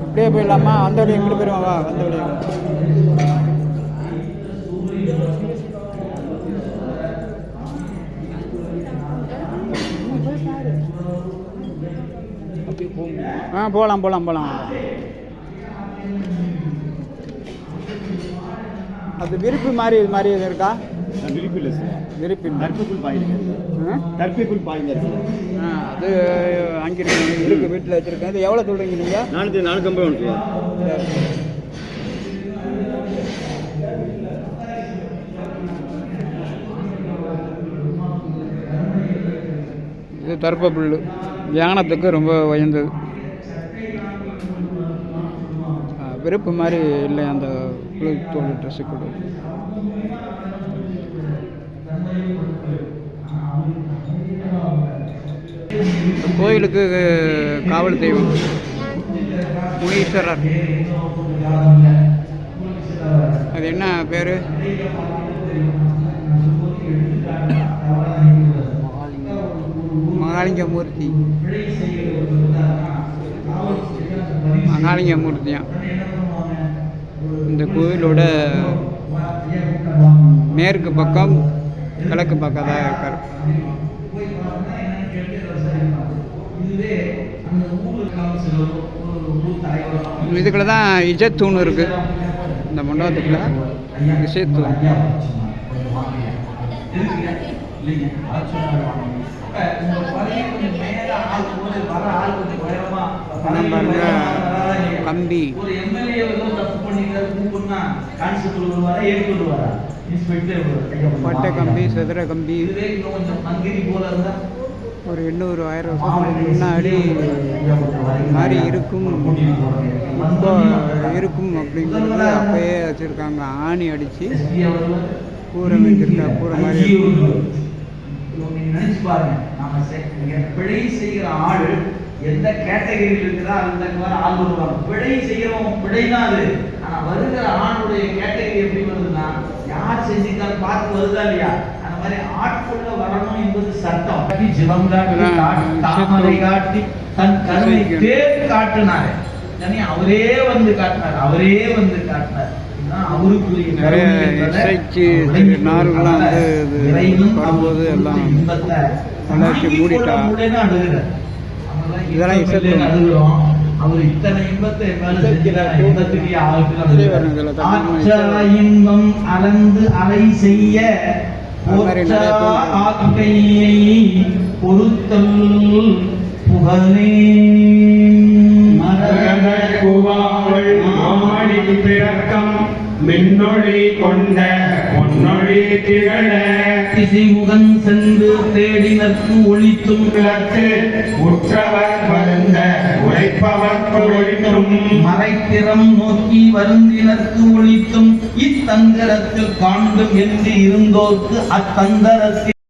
அப்படியே போயிடலாமா அந்த வழி எங்கிட்டு போயிடுவா வா அந்த வழி ஆ போகலாம் போகலாம் போகலாம் அது விருப்பு மாதிரி இது மாதிரி எதுவும் இருக்கா? விரிப்பில்லை சார். விருப்பு தர்ப்புக்குள் பாயிருங்க தர்ப்புக்குள் பாய்ங்க. ஆ, அது அங்கே இருக்கு வீட்டில் வச்சுருக்கேன். இது எவ்வளோ சொல்கிறீங்க நீங்கள் நானூற்றி நானூற்றி ஐம்பது ஒன்று இது தர்ப்ப புல் தியானத்துக்கு ரொம்ப உயர்ந்தது. விருப்பு மாதிரி இல்லை அந்த புழு தோல் ட்ரெஸ்ஸு கூட. கோயிலுக்கு காவல் தெய்வம். முனீஸ்வரர். அது என்ன பேர்? மகாலிங்கமூர்த்தி. மகாலிங்கமூர்த்தியாம் இந்த கோயிலோட மேற்கு பக்கம் கிழக்கு பக்கம் தான் இருக்கார். இதுக்குள்ள தான் இஜத்தூண் இருக்குது இந்த மண்டபத்துக்குள்ள. இசைத்தூண் கம்பி. ஒரு எம்எல்ஏ வந்து தப்பு பண்ணிட்டாரு கூப்பிடுனா கான்ஸ்டபிள் வருவாரா ஏட்டு வருவாரா இன்ஸ்பெக்டர் வருவாரா பட்டை கம்பி சதுர கம்பி. இதுவே இன்னும் கொஞ்சம் போல இருந்தா ஒரு எண்ணூறு ஆயிரம் வருஷத்துக்கு முன்னாடி மாதிரி இருக்கும் ரொம்ப இருக்கும் அப்படிங்கிறது அப்பயே வச்சுருக்காங்க. ஆணி அடித்து கூரை வச்சிருக்கா கூரை மாதிரி நினைச்சு பாருங்க. நாம பிழை செய்கிற ஆள் எந்த கேட்டகரியில் இருக்கிறா அந்த மாதிரி ஆள் வருவாங்க பிழை பிழை தான் அது. வருகிற ஆணுடைய கேட்டகரி எப்படி வருதுன்னா யார் செஞ்சுட்டான்னு பார்த்து வருதா இல்லையா? மாதிரி ஆட்குள்ள வரணும் என்பது சட்டம். காட்டி, ஜிவம் காட்டி அதான், காட்டி, தாமரை காட்டி தன் கருணை தேர்வு காட்டினாரு. அவரே வந்து காட்டினார் அவரே வந்து காட்டினார். நிறைய இசைக்கு திரு நார்லாம் வந்து இது பாடும்போது எல்லாம் தாங்கிக் மூடிட்டா. இதெல்லாம் இன்பம் இசை இல்லைன்னு அழுகுறோம். அவர் இத்தனை இன்பத்தை. இன்பத்துக்கு இன்பம் அளந்து அலை செய்ய அது புகழே. மின்னொளி கொண்ட பொன்னொழி திகழ. திசைமுகன் சென்று தேடினர்க்கு ஒளித்தும் விளக்கு. உற்றவர் வருந்த உழைப்பவர்க்கு ஒழிக்கும் மறைத்திறம் நோக்கி வருந்தினர்க்கு ஒளித்தும் இத்தந்தரத்தில் காண்டும் என்று இருந்தோர்க்கு அத்தந்தரத்தில்